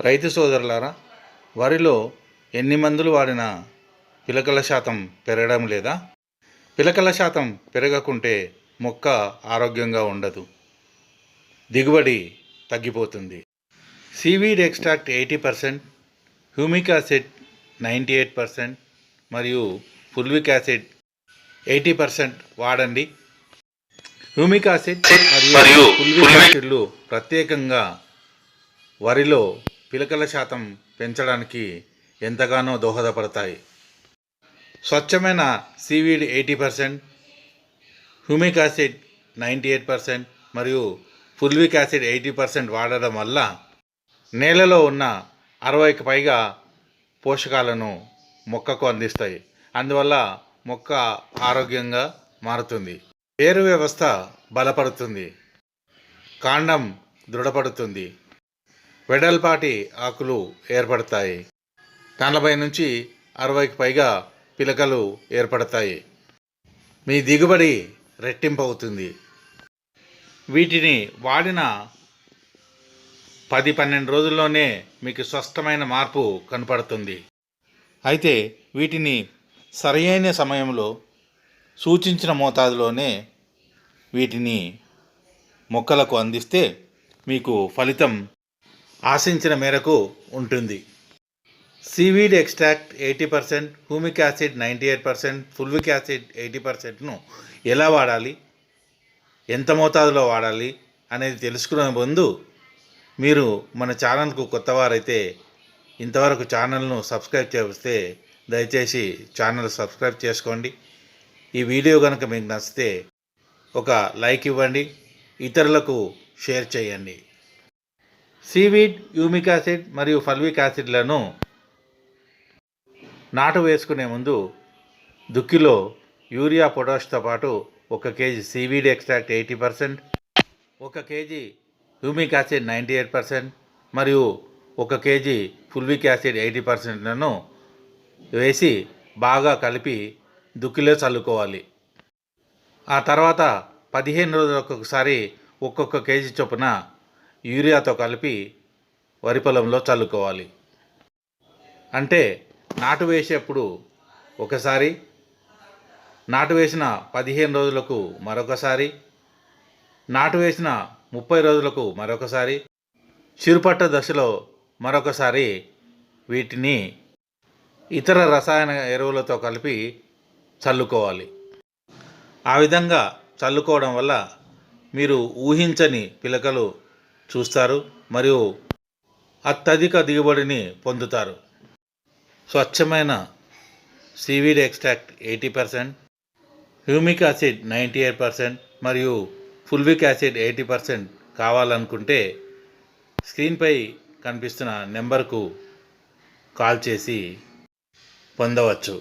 రైతు సోదరులారా వరిలో ఎన్ని మందులు వాడినా పిలకల శాతం పెరగడం లేదా? పిలకల శాతం పెరగకుంటే మొక్క ఆరోగ్యంగా ఉండదు. దిగుబడి తగ్గిపోతుంది. Seaweed extract eighty percent humic acid ninety eight percent మరియు ఫుల్విక్ యాసిడ్ ఎయిటీ పర్సెంట్ వాడండి. హ్యూమిక్ యాసిడ్ మరియు ఫుల్విక్ యాసిడ్లు ప్రత్యేకంగా వరిలో పిలకల శాతం పెంచడానికి ఎంతగానో దోహదపడతాయి. స్వచ్ఛమైన seaweed eighty percent humic acid ninety eight percent మరియు ఫుల్విక్ యాసిడ్ ఎయిటీ పర్సెంట్ వాడడం వల్ల నేలలో ఉన్న అరవైకి పైగా పోషకాలను మొక్కకు అందిస్తాయి. అందువల్ల మొక్క ఆరోగ్యంగా మారుతుంది. వేరు వ్యవస్థ బలపడుతుంది. కాండం దృఢపడుతుంది. వెడల్పాటి ఆకులు ఏర్పడతాయి. నలభై నుంచి అరవైకి పైగా పిలకలు ఏర్పడతాయి. మీ దిగుబడి రెట్టింపు అవుతుంది వీటిని వాడిన పది పన్నెండు రోజుల్లోనే మీకు స్పష్టమైన మార్పు కనపడుతుంది. అయితే వీటిని సరైన సమయంలో సూచించిన మోతాదులోనే వీటిని మొక్కలకు అందిస్తే మీకు ఫలితం ఆశించిన మేరకు ఉంటుంది. Seaweed extract eighty percent humic acid ninety eight percent fulvic acid eighty పర్సెంట్ను ఎలా వాడాలి ఎంత మోతాదులో వాడాలి అనేది తెలుసుకునే ముందు మీరు మన ఛానల్కు కొత్తవారైతే ఇంతవరకు ఛానల్ను సబ్స్క్రైబ్ చేస్తే దయచేసి ఛానల్ సబ్స్క్రైబ్ చేసుకోండి. ఈ వీడియో కనుక మీకు నచ్చితే ఒక లైక్ ఇవ్వండి ఇతరులకు షేర్ చేయండి. సీవీడ్ యూమిక్ యాసిడ్ మరియు ఫల్విక్ యాసిడ్లను నాటు వేసుకునే ముందు దుక్కిలో యూరియా పొటాష్తో పాటు ఒక KG seaweed extract eighty percent ఒక KG humic acid ninety eight percent మరియు ఒక కేజీ ఫుల్విక్ యాసిడ్ ఎయిటీ పర్సెంట్లను వేసి బాగా కలిపి దుక్కిలో చల్లుకోవాలి. ఆ తర్వాత పదిహేను రోజులకు ఒకసారి ఒక్కొక్క కేజీ చొప్పున యూరియాతో కలిపి వరి పొలంలో చల్లుకోవాలి. అంటే నాటు వేసేప్పుడు ఒకసారి నాటు వేసిన పదిహేను రోజులకు మరొకసారి నాటు వేసిన ముప్పై రోజులకు మరొకసారి చిరుపట్ట దశలో మరొకసారి వీటిని ఇతర రసాయన ఎరువులతో కలిపి చల్లుకోవాలి. ఆ విధంగా చల్లుకోవడం వల్ల మీరు ఊహించని పిలకలు చూస్తారు మరియు అత్యధిక దిగుబడిని పొందుతారు. స్వచ్ఛమైన seaweed extract eighty percent humic acid ninety eight percent మరియు ఫుల్విక్ యాసిడ్ ఎయిటీ పర్సెంట్ కావాలనుకుంటే స్క్రీన్పై కనిపిస్తున్న నెంబర్కు కాల్ చేసి పొందవచ్చు.